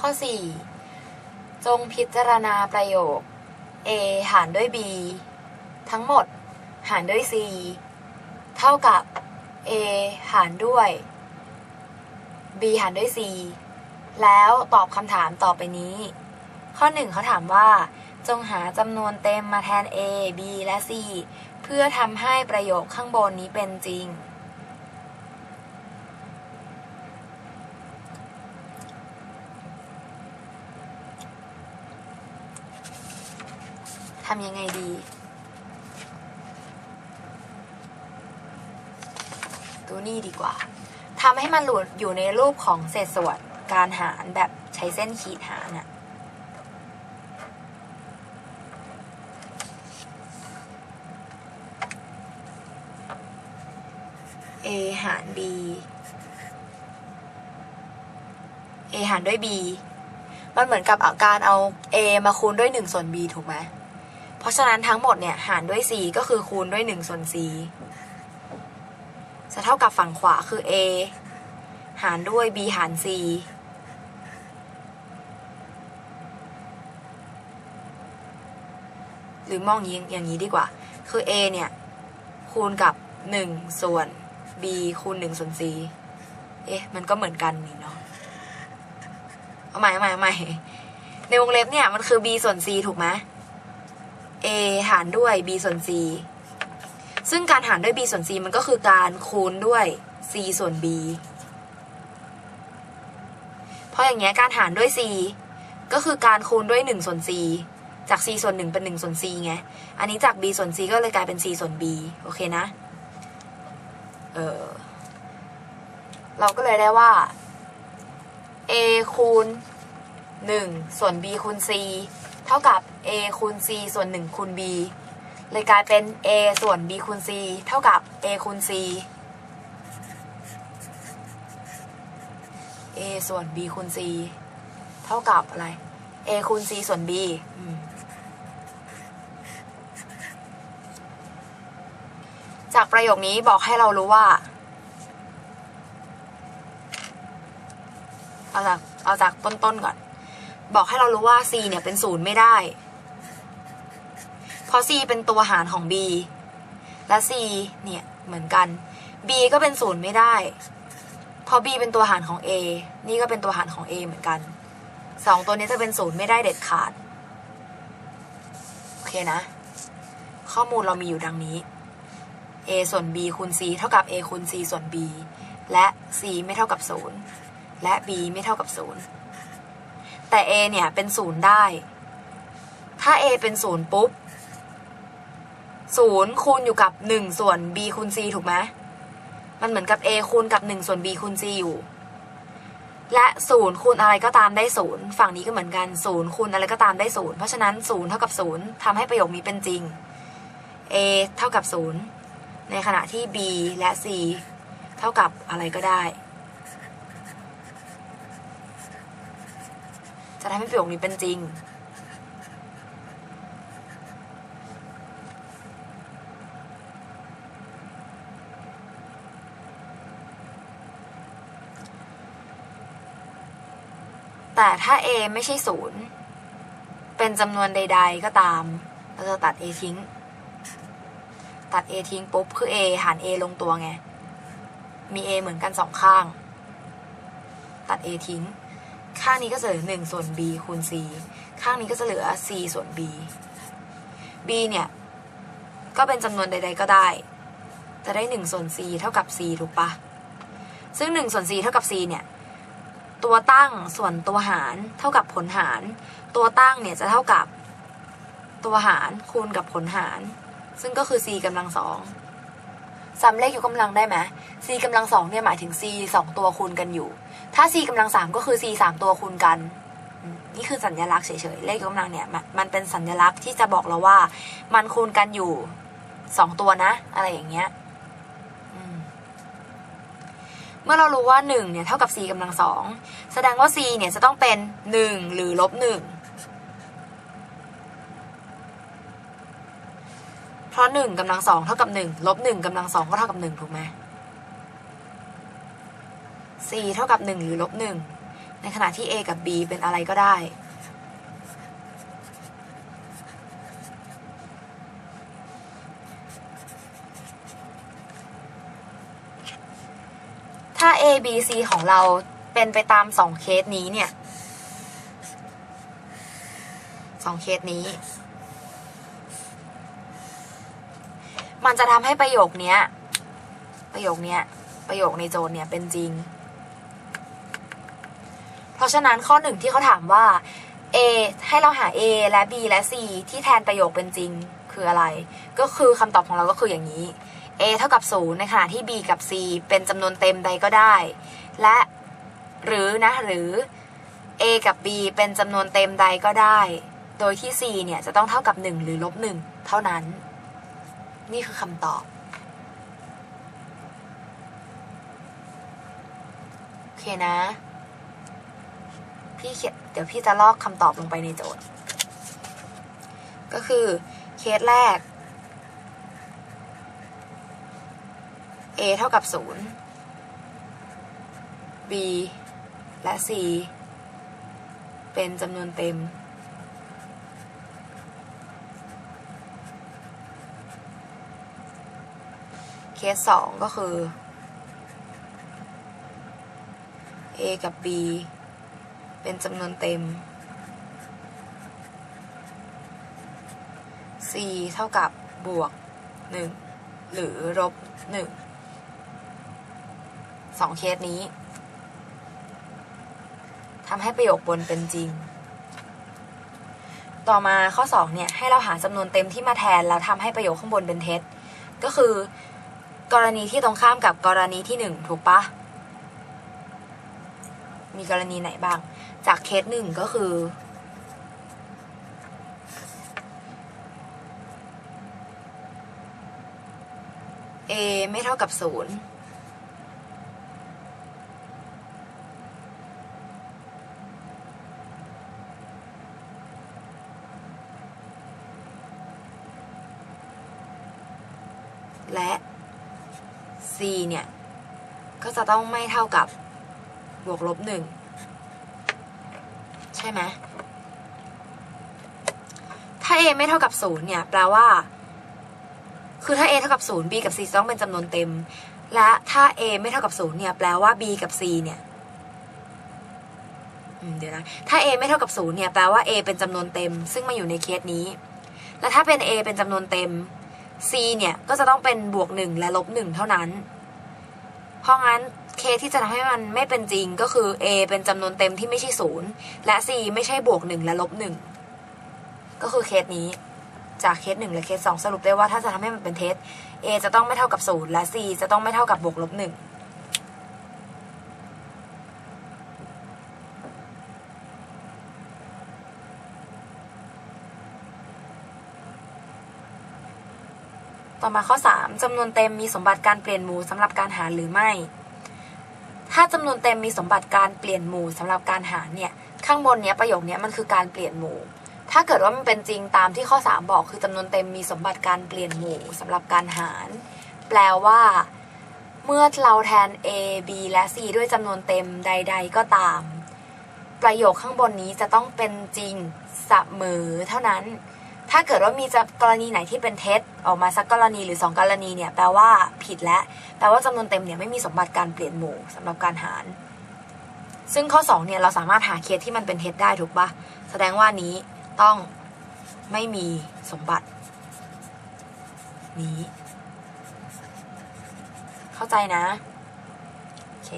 ข้อ 4 จงพิจารณาประโยค A หารด้วย B ทั้งหมด หารด้วย C เท่ากับ A หารด้วย B หารด้วย C แล้วตอบคำถามต่อไปนี้ ข้อ 1เขาถามว่า จงหาจำนวนเต็มมาแทน A B และ C เพื่อทำให้ประโยคข้างบนนี้เป็นจริง ทำยังไงดีดูนี่ดีกว่าทำให้มันหลุดอยู่ในรูปของเศษส่วนการหารแบบใช้เส้นขีดหารน่ะ A หาร B A หารด้วย B มันเหมือนกับเอาการเอา A มาคูณด้วย1ส่วน B ถูกไหม เพราะฉะนั้นทั้งหมดเนี่ยหารด้วย C ก็คือคูณด้วย1ส่วน C จะเท่ากับฝั่งขวาคือ A หารด้วย B หาร C หรือมองอย่างอย่างนี้ดีกว่า คือ A เนี่ย คูณกับ 1 ส่วน B คูณ 1 ส่วน C เอ๊ะ มันก็เหมือนกันนี่เนาะ เอาใหม่เอาใหม่เอาใหม่ในวงเล็บเนี่ย มันคือ b ส่วน c ถูกไหม a หารด้วย b ส่วน c ซึ่งการหารด้วย b ส่วน c มันก็คือการคูณด้วย c ส่วน b เพราะอย่างเงี้ยการหารด้วย c ก็คือการคูณด้วย1ส่วน c จาก c ส่วน 1 เป็น 1 ส่วน c ไง อันนี้จาก b ส่วน c ก็เลยกลายเป็น c ส่วน b โอเคนะ เออ เราก็เลยได้ว่า a คูณ 1 ส่วน b คูณ c ท่ากับ a คูณ c ส่วน 1 คูณ b เลยกลายเป็น a ส่วน b คูณ c เท่ากับ a คูณ c a ส่วน b คูณ c เท่ากับอะไร a คูณ c ส่วน b จากประโยคนี้บอกให้เรารู้ว่า เอาจากเอาจากต้นๆก่อน บอกให้เรารู้ว่า c เนี่ยเป็นศูนย์ไม่ได้ เพราะ c เป็นตัวหารของ b และ c เนี่ยเหมือนกัน b ก็เป็นศูนย์ไม่ได้ เพราะ b เป็นตัวหารของ a นี่ก็เป็นตัวหารของ a เหมือนกันสองตัวนี้จะเป็นศูนย์ไม่ได้เด็ดขาด โอเคนะ ข้อมูลเรามีอยู่ดังนี้ a ส่วน b คูณ c เท่ากับ a คูณ c ส่วน b และ c ไม่เท่ากับศูนย์และ b ไม่เท่ากับศูนย์ แต่ a เนี่ยเป็นศูนย์ได้ ถ้า a เป็นศูนย์ปุ๊บศูนย์คูณอยู่กับหนึ่งส่วน b คูณ c ถูกไหมมันเหมือนกับ a คูณกับหนึ่งส่วน b คูณ c อยู่ และศูนย์คูณอะไรก็ตามได้ศูนย์ฝั่งนี้ก็เหมือนกันศูนย์คูณอะไรก็ตามได้ศูนย์เพราะฉะนั้นศูนย์เท่ากับศูนย์ทำให้ประโยคนี้เป็นจริง a เท่ากับศูนย์ในขณะที่ b และ c เท่ากับอะไรก็ได้ จะทำให้ประโยคนี้เป็นจริง แต่ถ้า a ไม่ใช่ศูนย์เป็นจำนวนใด ๆ ก็ตาม เราจะตัด a ทิ้ง ตัด a ทิ้งปุ๊บ คือ a หาร a ลงตัวไง มี a เหมือนกันสองข้าง ตัด a ทิ้ง ข้างนี้ก็จะเหลือหนึ่งส่วน b คูณ c ข้างนี้ก็จะเหลือ c ส่วน b b เนี่ย ก็เป็นจำนวนใด ๆ ก็ได้ จะได้หนึ่งส่วน c เท่ากับ c ถูกปะซึ่งหนึ่งส่วน c เท่ากับ c เนี่ย ตัวตั้งส่วนตัวหารเท่ากับผลหาร ตัวตั้งเนี่ยจะเท่ากับตัวหารคูณกับผลหาร ซึ่งก็คือ c กำลังสอง สามเลขยกกำลังได้ไหม c กำลังสองเนี่ยหมายถึง c สองตัวคูณกันอยู่ ถ้า c กำลังสามก็คือ c สามตัวคูณกัน นี่คือสัญญลักษณ์เฉยๆ เลขยกกำลังเนี่ยมันเป็นสัญญลักษณ์ที่จะบอกเราว่า มันคูณกันอยู่สองตัวนะ อะไรอย่างเงี้ยเมื่อเรารู้ว่า1เนี่ยเท่ากับ c กำลังสองแสดงว่า c เนี่ยจะต้องเป็น 1 หรือลบ1 เพราะหนึ่งกำลังสองเท่ากับหนึ่งลบหนึ่งกำลังสองก็เท่ากับหนึ่งถูกไหม c เท่ากับหนึ่งหรือลบหนึ่งในขณะที่ A กับ B เป็นอะไรก็ได้ถ้า A B C ของเราเป็นไปตามสองเคสนี้เนี่ยสองเคสนี้ มันจะทำให้ประโยคเนี้ย ประโยคเนี้ย ประโยคในโจทย์เนี่ยเป็นจริง เพราะฉะนั้นข้อหนึ่งที่เขาถามว่า A ให้เราหา A และ B และ C ที่แทนประโยคเป็นจริงคืออะไร ก็คือคำตอบของเราก็คืออย่างนี้ A เท่ากับ 0 ในขณะที่ B กับ C เป็นจำนวนเต็มใดก็ได้ และหรือนะหรือ A กับ B เป็นจำนวนเต็มใดก็ได้ โดยที่ C เนี่ยจะต้องเท่ากับ 1 หรือลบ1เท่านั้น นี่คือคำตอบ โอเคนะ พี่เขียนเดี๋ยวพี่จะลอกคำตอบลงไปในโจทย์ ก็คือเคสแรก a เท่ากับ 0 b และ c เป็นจำนวนเต็ม เคสสองก็คือ a กับ b เป็นจำนวนเต็ม c เท่ากับบวก 1 หรือลบ1สองเคสนี้ทำให้ประโยคบนเป็นจริง ต่อมาข้อ 2 เนี่ย ให้เราหาจำนวนเต็มที่มาแทน แล้วทำให้ประโยคข้างบนเป็นเท็จ ก็คือ กรณีที่ตรงข้ามกับกรณีที่ 1 ถูกปะมีกรณีไหนบ้าง จากเคสหนึ่งก็คือ a ไม่เท่ากับศูนย์ และ c เนี่ย ก็จะต้องไม่เท่ากับบวกลบหนึ่งใช่ไหมถ้า a ไม่เท่ากับศูนย์เนี่ย แปลว่า คือถ้า a เท่ากับศูนย์ b กับ c ต้องเป็นจำนวนเต็ม และถ้า a ไม่เท่ากับศูนย์เนี่ย แปลว่า b กับ c เนี่ยเดี๋ยวนะ ถ้า a ไม่เท่ากับศูนย์เนี่ย แปลว่า a เป็นจำนวนเต็ม ซึ่งมาอยู่ในเคสนี้ และถ้าเป็น a เป็นจำนวนเต็ม c เนี่ยก็จะต้องเป็นบวก1และลบ1เท่านั้น เพราะงั้น k ที่จะทำให้มันไม่เป็นจริงก็คือ a เป็นจำนวนเต็มที่ไม่ใช่ศูนย์และ c ไม่ใช่บวก1และลบ1ก็คือเคสนี้ จากเคส1และเคส2สรุปได้ว่าถ้าจะทำให้มันเป็นเท็จ a จะต้องไม่เท่ากับ0และ c จะต้องไม่เท่ากับบวกลบ1 ต่อมาข้อ 3จำนวนเต็มมีสมบัติการเปลี่ยนหมู่สำหรับการหารหรือไม่ ถ้าจำนวนเต็มมีสมบัติการเปลี่ยนหมู่สำหรับการหารเนี่ย ข้างบนเนี้ยประโยคเนี้ยมันคือการเปลี่ยนหมู่ ถ้าเกิดว่ามันเป็นจริงตามที่ข้อ 3 บอกคือจำนวนเต็มมีสมบัติการเปลี่ยนหมู่สำหรับการหาร แปลว่า เมื่อเราแทน a b และ c ด้วยจำนวนเต็มใด ๆ ก็ตาม ประโยคข้างบนนี้จะต้องเป็นจริงเสมอเท่านั้น ถ้าเกิดว่ามีกรณีไหนที่เป็นเท็จออกมาสักกรณีหรือ 2 กรณีเนี่ยแปลว่าผิดแล้วแปลว่าจำนวนเต็มเนี่ยไม่มีสมบัติการเปลี่ยนหมู่สำหรับการหาร ซึ่งข้อ2เนี่ยเราสามารถหาเคสที่มันเป็นเท็จได้ถูกปะแสดงว่านี้ต้องไม่มีสมบัติ นี้ เข้าใจนะ โอเค